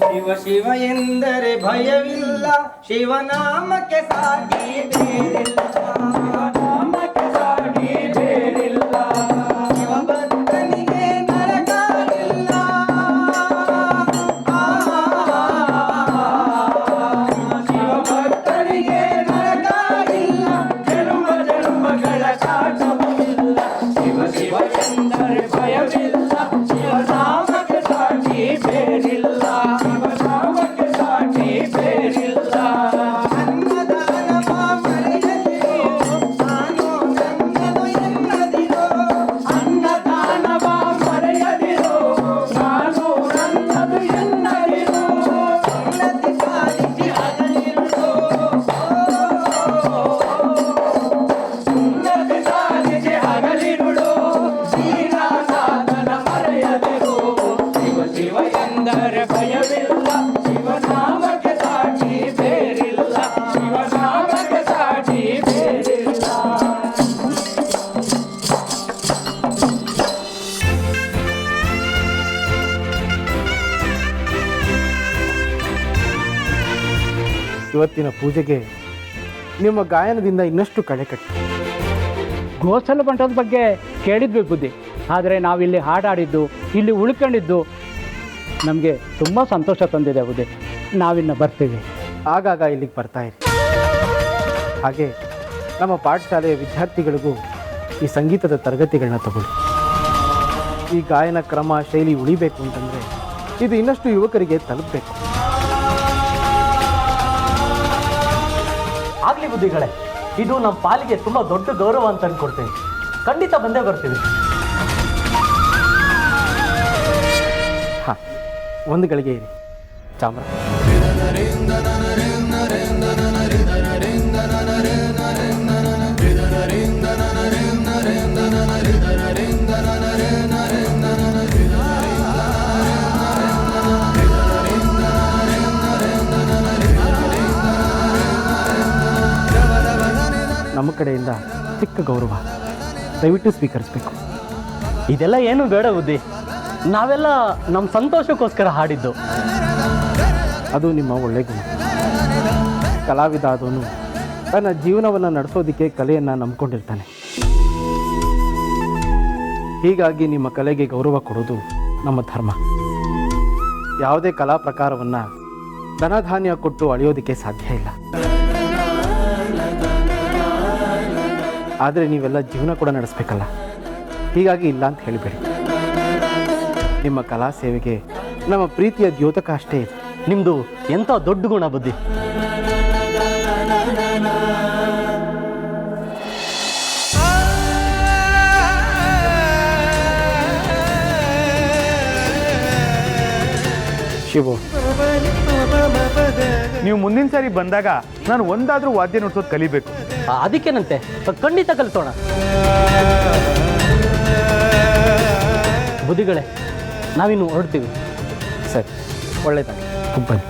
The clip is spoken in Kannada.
ಶಿವ ಶಿವ ಎಂದರೆ ಭಯವಿಲ್ಲ ಶಿವನಾಮಕ್ಕೆ ಬೇರಿಲ್ಲ ಎಂದರೆ ಭಯವಿಲ್ಲ. ಶಿವನಾಮಕ್ಕೆ ಸಾಟಿ ಬೇರಿಲ್ಲ. ಶಿವನಾಮಕ್ಕೆ ಸಾಟಿ ಬೇರಿಲ್ಲ. ಇವತ್ತಿನ ಪೂಜೆಗೆ ನಿಮ್ಮ ಗಾಯನದಿಂದ ಇನ್ನಷ್ಟು ಕಳೆ ಕಟ್ಟಿ. ಗೋಸಲ ಮಂಟದ ಬಗ್ಗೆ ಕೇಳಿದ್ವಿ ಬುದ್ಧಿ. ಆದರೆ ನಾವಿಲ್ಲಿ ಹಾಡಾಡಿದ್ದು ಇಲ್ಲಿ ಉಳ್ಕೊಂಡಿದ್ದು ನಮಗೆ ತುಂಬ ಸಂತೋಷ ತಂದಿದೆ ಅವುದೇ ನಾವಿನ್ನು ಬರ್ತೀವಿ. ಆಗಾಗ ಇಲ್ಲಿಗೆ ಬರ್ತಾ ಇರಿ. ಹಾಗೆ ನಮ್ಮ ಪಾಠಶಾಲೆಯ ವಿದ್ಯಾರ್ಥಿಗಳಿಗೂ ಈ ಸಂಗೀತದ ತರಗತಿಗಳನ್ನ ತಗೊಳ್ಳಿ. ಈ ಗಾಯನ ಕ್ರಮ ಶೈಲಿ ಉಳಿಬೇಕು ಅಂತಂದರೆ ಇದು ಇನ್ನಷ್ಟು ಯುವಕರಿಗೆ ತಲುಪಬೇಕು. ಆಗ್ಲಿ ಬುದ್ಧಿಗಳೇ ಇದು ನಮ್ಮ ಪಾಲಿಗೆ ತುಂಬಾ ದೊಡ್ಡ ಗೌರವ ಅಂತ ಅನ್ಕೊಡ್ತೀನಿ ಖಂಡಿತ ಬಂದೇ ಬರ್ತೀವಿ. ಒಂದು ಗಳಿಗೆ ಇರಿ. ಚಾಮರ. ನಮ್ಮ ಕಡೆಯಿಂದ ಚಿಕ್ಕ ಗೌರವ. ದಯವಿಟ್ಟು ಸ್ವೀಕರಿಸಬೇಕು. ಇದೆಲ್ಲ ಏನು ಬೇಡ ಬುದ್ಧಿ ನಾವೆಲ್ಲ ನಮ್ಮ ಸಂತೋಷಕ್ಕೋಸ್ಕರ ಹಾಡಿದ್ದು. ಅದು ನಿಮ್ಮ ಒಳ್ಳೆ ಗುಣ. ಕಲಾವಿದ ಆದವನು ತನ್ನ ಜೀವನವನ್ನು ನಡೆಸೋದಕ್ಕೆ ಕಲೆಯನ್ನು ನಂಬ್ಕೊಂಡಿರ್ತಾನೆ. ಹೀಗಾಗಿ ನಿಮ್ಮ ಕಲೆಗೆ ಗೌರವ ಕೊಡೋದು ನಮ್ಮ ಧರ್ಮ. ಯಾವುದೇ ಕಲಾ ಪ್ರಕಾರವನ್ನು ಧನಧಾನ್ಯ ಕೊಟ್ಟು ಅಳೆಯೋದಕ್ಕೆ ಸಾಧ್ಯ ಇಲ್ಲ. ಆದರೆ ನೀವೆಲ್ಲ ಜೀವನ ಕೂಡ ನಡೆಸಬೇಕಲ್ಲ. ಹೀಗಾಗಿ ಇಲ್ಲ ಅಂತ ಹೇಳಿಬೇಡಿ. ನಿಮ್ಮ ಕಲಾ ಸೇವೆಗೆ ನಮ್ಮ ಪ್ರೀತಿಯ ದ್ಯೋತಕ ಅಷ್ಟೇ. ನಿಮ್ಮದು ನಿಮ್ದು ಎಂಥ ದೊಡ್ಡ ಗುಣ ಬುದ್ಧಿ. ಶಿವು ನೀವು ಮುಂದಿನ ಸಾರಿ ಬಂದಾಗ ನಾನು ಒಂದಾದ್ರೂ ವಾದ್ಯ ನುಡಿಸೋದು ಕಲಿಬೇಕು. ಅದಕ್ಕೇನಂತೆ? ಖಂಡಿತ ಕಲಿಸೋಣ. ಬುದ್ಧಿಗಳೇ ನಾವಿನ್ನು ಹೊರಡ್ತೀವಿ. ಸರಿ ಒಳ್ಳೆಯದಾಗಿ ಬನ್ನಿ.